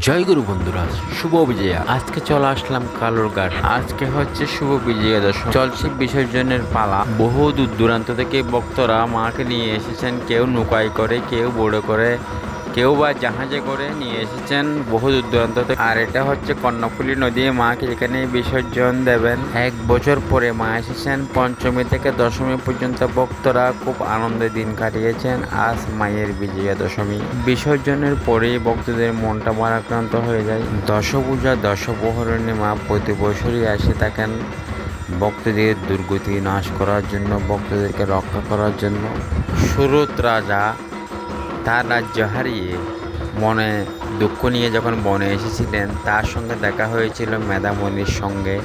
জয় গুরু বন্ধুরা শুভ বিজয়া। আজকে চলে আসলাম কালোর কালুরঘাট। আজকে হচ্ছে শুভ বিজয়া দশম। চলছে বিসর্জনের পালা। বহু দূর দূরান্ত থেকে বক্তরা মাকে নিয়ে এসেছেন। কেউ নৌকায় করে কেউ বোর্ডে করে। কেউ বা জাহাজে করে নিয়ে এসেছেন বহু দূর দূরান্ত থেকে। আর এটা হচ্ছে কর্ণফুলী নদী। মাকে এখানে বিসর্জন দেবেন। এক বছর পরে মা এসেছেন। পঞ্চমী থেকে দশমী পর্যন্ত ভক্তরা খুব আনন্দের দিন কাটিয়েছেন। আজ মায়ের বিজয়া দশমী। বিসর্জনের পরেই ভক্তদের মনটা মারাক্রান্ত হয়ে যায়। দশপূজা দশপ্রহরণে মা প্রতি বছরই আসে থাকেন ভক্তদের দুর্গতি নাশ করার জন্য, ভক্তদেরকে রক্ষা করার জন্য। সুরত রাজা তার রাজ্য হারিয়ে মনে দুঃখ নিয়ে যখন বনে এসেছিলেন, তার সঙ্গে দেখা হয়েছিল মেধামণির সঙ্গে।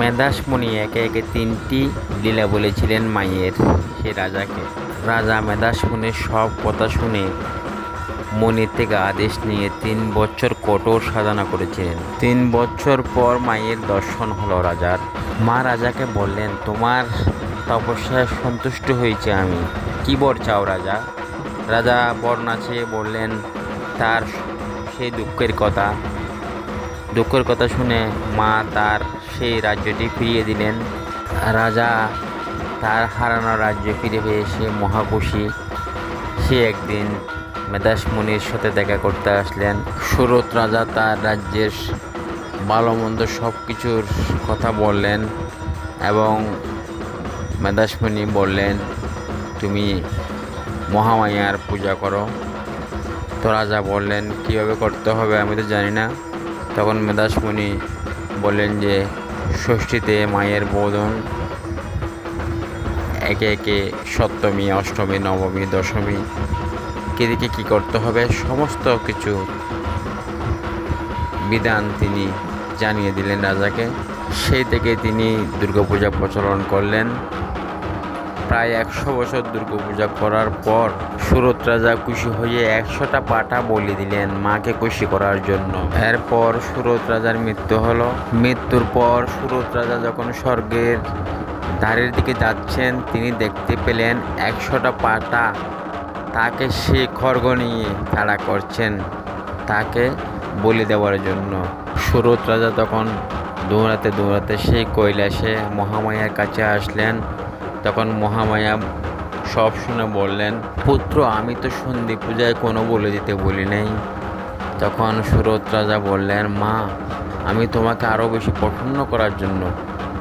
মেধাসমণি একে একে তিনটি লীলা বলেছিলেন মায়ের সে রাজাকে। রাজা মেধাসমণির সব কথা শুনে মনির থেকে আদেশ নিয়ে তিন বছর কঠোর সাধনা করেছিলেন। তিন বছর পর মায়ের দর্শন হলো রাজার। মা রাজাকে বললেন, তোমার তপস্যায় সন্তুষ্ট হয়েছে আমি। কি বর চাও রাজা? রাজা বর নাচে বললেন, তার সেই দুঃখের কথা। দুঃখের কথা শুনে মা তার সেই রাজ্যটি ফিরিয়ে দিলেন। রাজা তার হারানো রাজ্য ফিরে পেয়ে সে মহাখুশি। সে একদিন মেধাসমণির সাথে দেখা করতে আসলেন। সুরত রাজা তার রাজ্যের ভালো মন্দ সব কিছুর কথা বললেন এবং মেধাসমণি বললেন, তুমি মহামায়ার পূজা করো। তো রাজা বললেন, কীভাবে করতে হবে আমি তো জানি না। তখন মেধাসমণি বললেন যে, ষষ্ঠীতে মায়ের বোধন। একে একে সপ্তমী, অষ্টমী, নবমী, দশমী কেদিকে কী করতে হবে, সমস্ত কিছু বিধান তিনি জানিয়ে দিলেন রাজাকে। সেই থেকে তিনি দুর্গাপূজা প্রচলন করলেন। প্রায় একশো বছর দুর্গাপূজা করার পর সুরত রাজা খুশি হয়ে একশোটা পাঠা বলি দিলেন মাকে খুশি করার জন্য। এরপর সুরত রাজার মৃত্যু হলো। মৃত্যুর পর সুরত রাজা যখন স্বর্গের ধারের দিকে যাচ্ছেন, তিনি দেখতে পেলেন একশোটা পাটা তাকে সে খড়গ নিয়ে তাড়া করছেন তাকে বলি দেওয়ার জন্য। সুরত রাজা তখন দৌড়াতে দৌড়াতে সেই কৈলাসে মহামায়ার কাছে আসলেন। তখন মহামায়া সব শুনে বললেন, পুত্র, আমি তো সন্ধি পূজায় কোনো বলে দিতে বলি নাই। তখন সুরত রাজা বললেন, মা, আমি তোমাকে আরও বেশি প্রসন্ন করার জন্য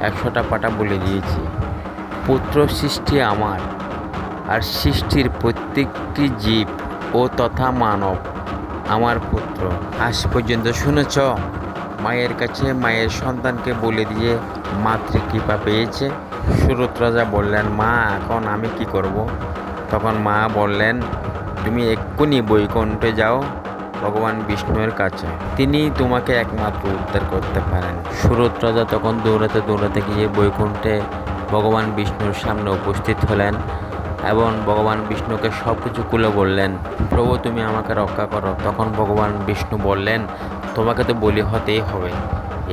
একশোটা পাটা বলে দিয়েছি। পুত্র, সৃষ্টি আমার, আর সৃষ্টির প্রত্যেকটি জীব ও তথা মানব আমার পুত্র। আজ পর্যন্ত শুনেছ, মায়ের কাছে মায়ের সন্তানকে বলে দিয়ে মাতৃকৃপা পেয়েছে। সুরত রাজা বললেন, মা, এখন আমি কি করব। তখন মা বললেন, তুমি এক্ষুনি বৈকুণ্ঠে যাও, ভগবান বিষ্ণুর কাছে। তিনি তোমাকে একমাত্র উদ্ধার করতে পারেন। সুরত রাজা তখন দৌড়াতে দৌড়াতে গিয়ে বৈকুণ্ঠে ভগবান বিষ্ণুর সামনে উপস্থিত হলেন এবং ভগবান বিষ্ণুকে সব কিছু খুলে বললেন, প্রভু, তুমি আমাকে রক্ষা করো। তখন ভগবান বিষ্ণু বললেন, তোমাকে তো বলি হতেই হবে।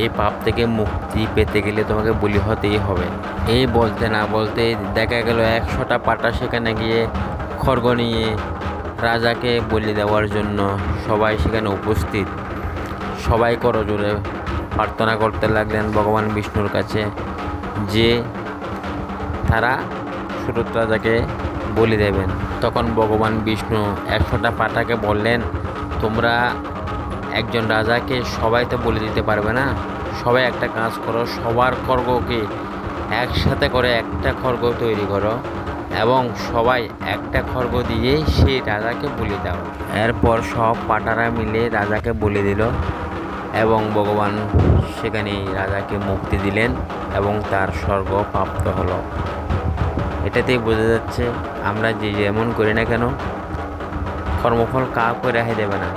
এই পাপ থেকে মুক্তি পেতে গেলে তোমাকে বলি হতেই হবে। এই বলতে না বলতে দেখা গেল একশোটা পাটা সেখানে গিয়ে খড়গ নিয়ে রাজাকে বলি দেওয়ার জন্য সবাই সেখানে উপস্থিত। সবাই করো জোরে প্রার্থনা করতে লাগলেন ভগবান বিষ্ণুর কাছে যে তারা সুরত রাজাকে বলি দেবেন। তখন ভগবান বিষ্ণু একশোটা পাটাকে বললেন, তোমরা একজন রাজাকে সবাই তো বলে দিতে পারবে না। সবাই একটা কাজ করো, সবার খড়গকে একসাথে করে একটা খড়গ তৈরি করো এবং সবাই একটা খড়গ দিয়ে সেই রাজাকে বলি দাও। এরপর সব পাটারা মিলে রাজাকে বলে দিল এবং ভগবান সেখানে রাজাকে মুক্তি দিলেন এবং তার স্বর্গ প্রাপ্ত হলো। এটাতেই বোঝা যাচ্ছে, আমরা যে যেমন করি না কেন, কর্মফল কাউকে রেহাই দেবে না।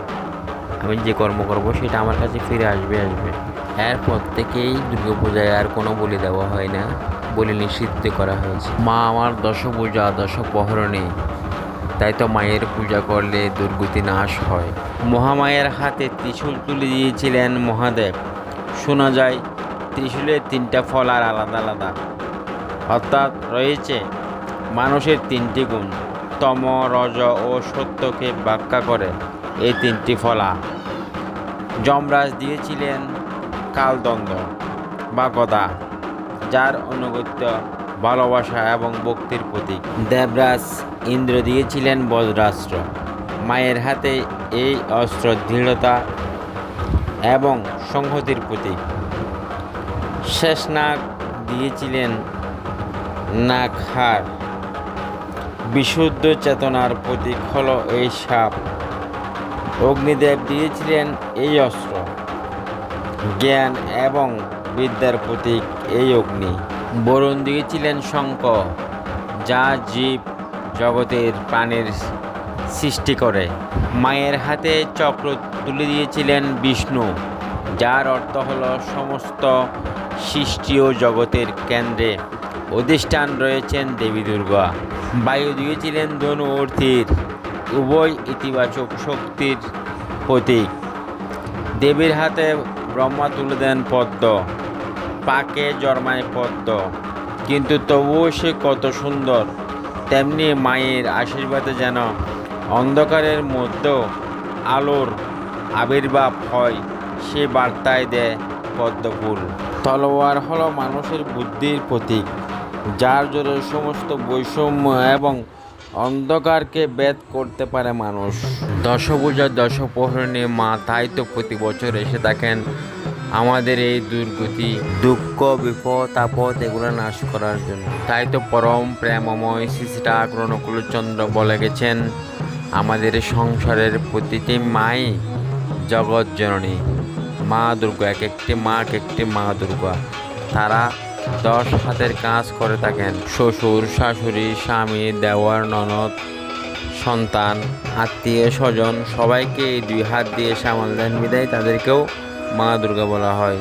আমি যে কর্ম করব সেটা আমার কাছে ফিরে আসবে আসবে। এরপর থেকেই দুর্গাপূজায় আর কোনো বলি দেওয়া হয় না, বলি নিষিদ্ধ করা হয়েছে। মা আমার দশপূজা, দশপহরণে। তাই তো মায়ের পূজা করলে দুর্গতি নাশ হয়। মহামায়ের হাতে ত্রিশূল তুলে দিয়েছিলেন মহাদেব। শোনা যায়, ত্রিশূলের তিনটা ফল আর আলাদা আলাদা। অর্থাৎ রয়েছে মানুষের তিনটি গুণ। তম, রজ ও সত্যকে ব্যাখ্যা করে এই তিনটি ফলা। যমরাজ দিয়েছিলেন কালদণ্ড বা গদা, যার অনুগত্য ভালোবাসা এবং ভক্তির প্রতীক। দেবরাজ ইন্দ্র দিয়েছিলেন বজ্রাস্ত্র। মায়ের হাতে এই অস্ত্র দৃঢ়তা এবং সংহতির প্রতীক। শেষনাগ দিয়েছিলেন নাকহার বিশুদ্ধ চেতনার প্রতীক হলো এই সাপ। অগ্নিদেব দিয়েছিলেন এই অস্ত্র। জ্ঞান এবং বিদ্যার প্রতীক এই অগ্নি। বরুণ দিয়েছিলেন শঙ্খ, যা জীব জগতের প্রাণের সৃষ্টি করে। মায়ের হাতে চক্র তুলে দিয়েছিলেন বিষ্ণু, যার অর্থ হল সমস্ত সৃষ্টি ও জগতের কেন্দ্রে অধিষ্ঠান রয়েছেন দেবী দুর্গা। বায়ু দিয়েছিলেন ধনু তীর উভয় ইতিবাচক শক্তির প্রতীক। দেবীর হাতে ব্রহ্মা তুলে দেন পদ্ম, পাকে জন্মায় পদ্ম। কিন্তু তবুও সে কত সুন্দর, তেমনি মায়ের আশীর্বাদে যেন অন্ধকারের মধ্যেও আলোর আবির্ভাব হয়, সে বার্তায় দেয় পদ্মফুল তলোয়ার হলো মানুষের বুদ্ধির প্রতীক, যার জোরে সমস্ত বৈষম্য এবং অন্ধকারকে বেদ করতে পারে মানুষ। দশভূজা দশপ্রহরণে মা তাই তো প্রতি বছর এসে থাকেন আমাদের এই দুর্গতি। দুঃখ বিপদ আপদ এগুলো নাশ করার জন্য। তাই তো পরম প্রেমময় ঠাকুর অনুকূলচন্দ্র বলে গেছেন আমাদের সংসারের প্রতিটি মাই জগৎ জননী। মা দুর্গা এক একটি মা এক একটি মা দুর্গা। তারা দশ হাতের কাজ করে থাকেন। শ্বশুর, শাশুড়ি, স্বামী, দেওয়ার ননদ, সন্তান, আত্মীয়, স্বজন, সবাইকে এই দুই হাত দিয়ে সামাল দেন। বিদায় তাদেরকেও মা দুর্গা বলা হয়।